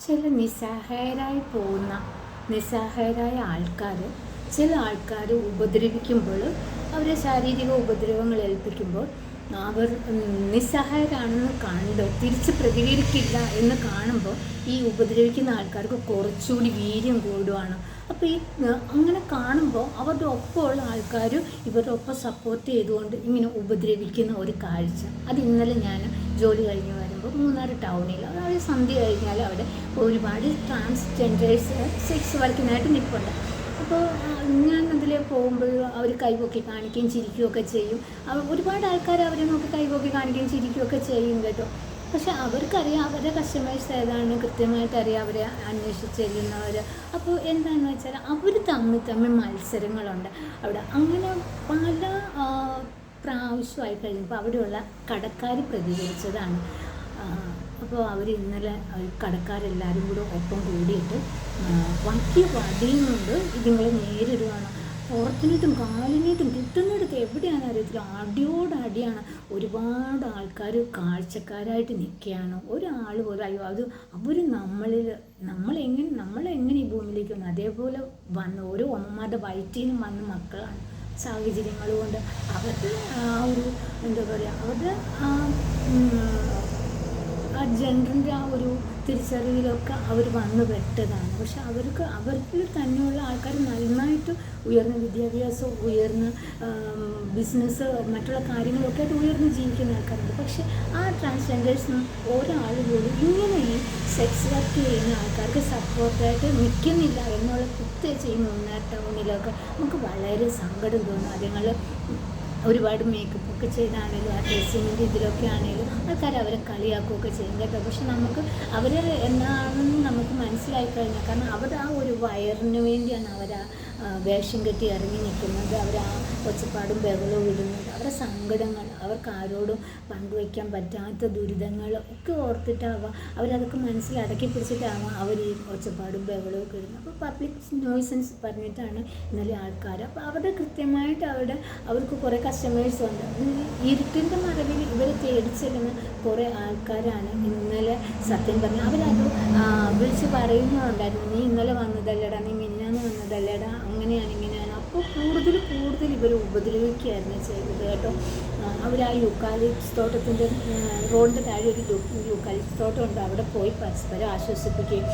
ചില നിസ്സഹായരായി പോകുന്ന നിസ്സഹായരായ ആൾക്കാർ ചില ആൾക്കാർ ഉപദ്രവിക്കുമ്പോൾ അവരെ ശാരീരിക ഉപദ്രവങ്ങൾ ഏൽപ്പിക്കുമ്പോൾ അവർ നിസ്സഹായരാണെന്ന് കണ്ട്. തിരിച്ച് പ്രതികരിക്കില്ല എന്ന് കാണുമ്പോൾ ഈ ഉപദ്രവിക്കുന്ന ആൾക്കാർക്ക് കുറച്ചുകൂടി വീര്യം കൂടുവാണ്. അപ്പോൾ ഈ അങ്ങനെ കാണുമ്പോൾ അവരുടെ ഒപ്പമുള്ള ആൾക്കാർ ഇവരുടെ ഒപ്പം സപ്പോർട്ട് ചെയ്തുകൊണ്ട് ഇങ്ങനെ ഉപദ്രവിക്കുന്ന ഒരു കാഴ്ച. അത് ഇന്നലെ ഞാൻ ജോലി കഴിഞ്ഞ് വരുമ്പോൾ മൂന്നാർ ടൗണിൽ അതായത് സന്ധ്യ കഴിഞ്ഞാൽ അവിടെ ഒരുപാട് ട്രാൻസ്ജെൻഡേഴ്സ് സെക്സ് വർക്കിനായിട്ട് നിൽപ്പുണ്ട്. അപ്പോൾ ഞാൻ അതിൽ പോകുമ്പോൾ അവർ കൈപൊക്കി കാണിക്കുകയും ചിരിക്കുകയൊക്കെ ചെയ്യും. ഒരുപാട് ആൾക്കാർ അവരെ നോക്കി കൈപൊക്കി കാണിക്കുകയും ചിരിക്കുകയൊക്കെ ചെയ്യും കേട്ടോ. പക്ഷെ അവർക്കറിയാം അവരുടെ കസ്റ്റമേഴ്സ് ഏതാണ് കൃത്യമായിട്ട് അറിയാം അവരെ അന്വേഷിച്ച് ചെല്ലുന്നവർ അപ്പോൾ എന്താണെന്ന് വെച്ചാൽ അവർ തമ്മിൽ തമ്മിൽ മത്സരങ്ങളുണ്ട്. അവിടെ അങ്ങനെ പല പ്രാവശ്യമായി കഴിയുമ്പോൾ അവിടെയുള്ള കടക്കാർ പ്രതികരിച്ചതാണ്. അപ്പോൾ അവർ ഇന്നലെ കടക്കാരെല്ലാവരും കൂടെ ഒപ്പം കൂടിയിട്ട് വലിയ വടിയുന്നുണ്ട് ഇതുങ്ങൾ നേരിടുകയാണ് പുറത്തിനിട്ടും കാലിനിട്ടും കിട്ടുന്നിടത്ത് എവിടെയാണ് അറിയത്തില്ല. അടിയോടടിയാണ് ഒരുപാട് ആൾക്കാർ കാഴ്ചക്കാരായിട്ട് നിൽക്കുകയാണ്. ഒരാൾ പോലും അയ്യോ അത് അവർ നമ്മളിൽ നമ്മളെങ്ങനെ നമ്മളെങ്ങനെ ഈ ഭൂമിയിലേക്ക് വന്നു അതേപോലെ വന്ന് ഓരോ അമ്മമാരുടെ വയറ്റിൽ നിന്നും വന്ന മക്കളാണ് സാഹചര്യങ്ങൾ കൊണ്ട്. അവരുടെ ആ ഒരു എന്താ പറയുക അവരുടെ ആ ആ ജെൻഡറിന്റെ ആ ഒരു തിരിച്ചറിവിലൊക്കെ അവർ വന്നു പെട്ടതാണ്. പക്ഷെ അവർക്ക് അവരിൽ തന്നെയുള്ള ആൾക്കാർ നന്നായിട്ട് ഉയർന്ന വിദ്യാഭ്യാസം ഉയർന്ന ബിസിനസ് മറ്റുള്ള കാര്യങ്ങളൊക്കെ ആയിട്ട് ഉയർന്ന് ജീവിക്കുന്ന ആൾക്കാരുണ്ട്. പക്ഷെ ആ ട്രാൻസ്ജെൻഡേഴ്സ് ഒരാൾ പോലും ഇങ്ങനെ ഈ സെക്സ് വർക്ക് ചെയ്യുന്ന ആൾക്കാർക്ക് സപ്പോർട്ടായിട്ട് നിൽക്കുന്നില്ല എന്നുള്ള പ്രത്യേകിച്ച് ചെയ്യുന്ന മൂന്നാർ ടൗണിലൊക്കെ നമുക്ക് വളരെ സങ്കടം തോന്നും. അതുങ്ങൾ ഒരുപാട് മേക്കപ്പ് ഒക്കെ ചെയ്താണേലും ആ ഡ്രസ്സിങ്ങിന്റെ ഇതിലൊക്കെ ആണെങ്കിലും ആൾക്കാർ അവരെ കളിയാക്കുകയൊക്കെ ചെയ്യും കേട്ടോ. പക്ഷെ നമുക്ക് അവർ എന്താണെന്ന് നമുക്ക് മനസ്സിലായി കഴിഞ്ഞാൽ കാരണം അവർ ആ ഒരു വയറിന് വേണ്ടിയാണ് അവർ ആ വേഷം കെട്ടി ഇറങ്ങി നിൽക്കുന്നത് അവർ ആ ഒച്ചപ്പാടും ബഹളവും ഇടുന്നത് അവരുടെ സങ്കടങ്ങൾ അവർക്ക് ആരോടും പങ്കുവയ്ക്കാൻ പറ്റാത്ത ദുരിതങ്ങൾ ഒക്കെ ഓർത്തിട്ടാവാം. അവരതൊക്കെ മനസ്സിൽ അടക്കി പിടിച്ചിട്ടാവാം അവർ ഈ ഒച്ചപ്പാടും ബഹളവും ഒക്കെ ഇടുന്നത്. അപ്പോൾ പബ്ലിക് നോയ്സൻസ് പറഞ്ഞിട്ടാണ് ഇന്നലെ ആൾക്കാർ. അപ്പോൾ അവരുടെ കൃത്യമായിട്ട് അവരുടെ അവർക്ക് കുറേ കസ്റ്റമേഴ്സ് ഉണ്ട്. ഇരുട്ടിന്റെ മറവിൽ ഇവരെ തേടി ചെല്ലുന്ന കുറേ ആൾക്കാരാണ് ഇന്നലെ സത്യം പറഞ്ഞത് അവരത് വിളിച്ച് പറയുന്നുണ്ടായിരുന്നു. നീ ഇന്നലെ വന്നതല്ലടാ നീ മിന്നാന്ന് വന്നതല്ലടാ? അങ്ങനെയാണ് ഇങ്ങനെയാണ്. അപ്പോൾ കൂടുതൽ കൂടുതൽ ഇവർ ഉപദ്രവിക്കുകയായിരുന്നു ചെയ്തത് കേട്ടോ. അവർ ആ യൂക്കാലിപ്സ് തോട്ടത്തിന്റെ റോഡിന്റെ താഴെ ഒരു യൂക്കാലിപ്സ് തോട്ടമുണ്ട് അവിടെ പോയി പരസ്പരം ആശ്വസിപ്പിക്കുകയും.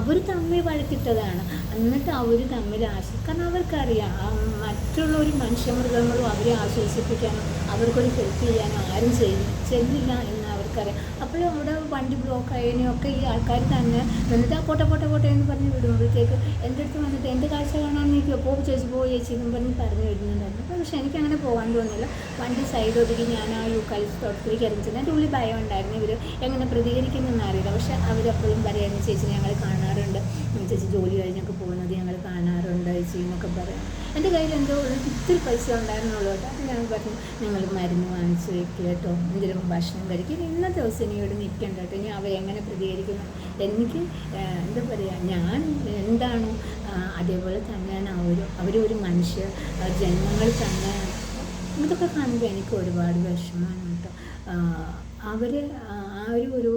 അവർ തമ്മിൽ വഴക്കിട്ടതാണ്. എന്നിട്ട് അവർ തമ്മിൽ ആശ്വ കാരണം അവർക്കറിയാം മറ്റുള്ള ഒരു മനുഷ്യമൃഗങ്ങളും അവരെ ആശ്വസിപ്പിക്കാനോ അവർക്കൊരു ഹെൽപ്പ് ചെയ്യാനോ ആരും ചെയ്യും എന്ന് അപ്പോൾ അവിടെ വണ്ടി ബ്ലോക്ക് ആയതിനെയൊക്കെ ഈ ആൾക്കാർ തന്നെ എന്നിട്ട് ആ പോട്ടെ പോട്ടെ പോട്ടെ എന്ന് പറഞ്ഞ് വിടുമ്പോഴത്തേക്ക് എന്റെ അടുത്ത് വന്നിട്ട് എന്റെ കാഴ്ച കാണാൻ എനിക്ക് പോ ചേച്ചി പോ ചേച്ചി എന്നും പറഞ്ഞ് പറഞ്ഞു വിടുന്നുണ്ടായിരുന്നു. അപ്പോൾ പക്ഷേ എനിക്കങ്ങനെ പോകാൻ തോന്നില്ല വണ്ടി സൈഡ് ഒതുക്കി ഞാൻ ആ യൂക്കാലിസ് തോട്ടത്തിലേക്ക് ഇറങ്ങിച്ചത് എന്റെ ഉള്ളിൽ ഭയം ഉണ്ടായിരുന്നു. ഇവർ എങ്ങനെ പ്രതികരിക്കുന്നതെന്ന് അറിയില്ല. പക്ഷേ അവരെപ്പോഴും പറയുന്നത് ചേച്ചി ഞങ്ങൾ കാണാറുണ്ട്. ചേച്ചി ജോലി കഴിഞ്ഞൊക്കെ പോകുന്നത് ഞങ്ങൾ കാണാറുണ്ട് ചേച്ചി എന്നൊക്കെ പറയാം. എന്റെ കയ്യിൽ എന്തോ ഇത്തിരി പൈസ ഉണ്ടായിരുന്നുള്ളൂ കേട്ടോ. അപ്പോൾ ഞാൻ പറഞ്ഞു നിങ്ങൾ മരുന്ന് വാങ്ങിച്ച് വെക്കുക കേട്ടോ. എന്തെങ്കിലും ഭക്ഷണം കഴിക്കും. ഇന്നത്തെ ദിവസം ഇവിടെ നിൽക്കണ്ട കേട്ടോ ഇനി അവ എങ്ങനെ പ്രതികരിക്കുന്നു? എനിക്ക് എന്താ പറയുക ഞാൻ എന്താണോ അതേപോലെ തന്നെയാണ് അവർ അവരൊരു മനുഷ്യ ജന്മങ്ങൾ തന്നെയാണ്. ഇതൊക്കെ കാണുമ്പോൾ എനിക്ക് ഒരുപാട് വിഷമമാണ് കേട്ടോ. അവർ ആ ഒരു ഒരു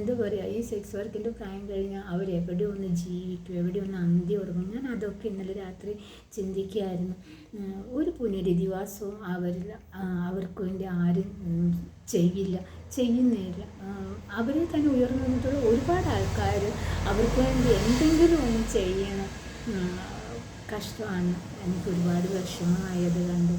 എന്താ പറയുക ഈ സെക്സ് വർക്കിന്റെ പ്രായം കഴിഞ്ഞാൽ അവർ എവിടെ ഒന്ന് ജീവിക്കും എവിടെ ഒന്ന് അന്തി ഉറങ്ങും. ഞാൻ അതൊക്കെ ഇന്നലെ രാത്രി ചിന്തിക്കുകയായിരുന്നു ഒരു പുനരധിവാസവും അവരിൽ അവർക്ക് വേണ്ടി ആരും ചെയ്യില്ല. ചെയ്യുന്നില്ല. അവരെ തന്നെ ഉയർന്നു വന്നിട്ടുള്ള ഒരുപാട് ആൾക്കാർ അവർക്ക് വേണ്ടി എന്തെങ്കിലും ഒന്ന് ചെയ്യണം. കഷ്ടമാണ്. എനിക്ക് ഒരുപാട് വിഷമമായത് കണ്ട്.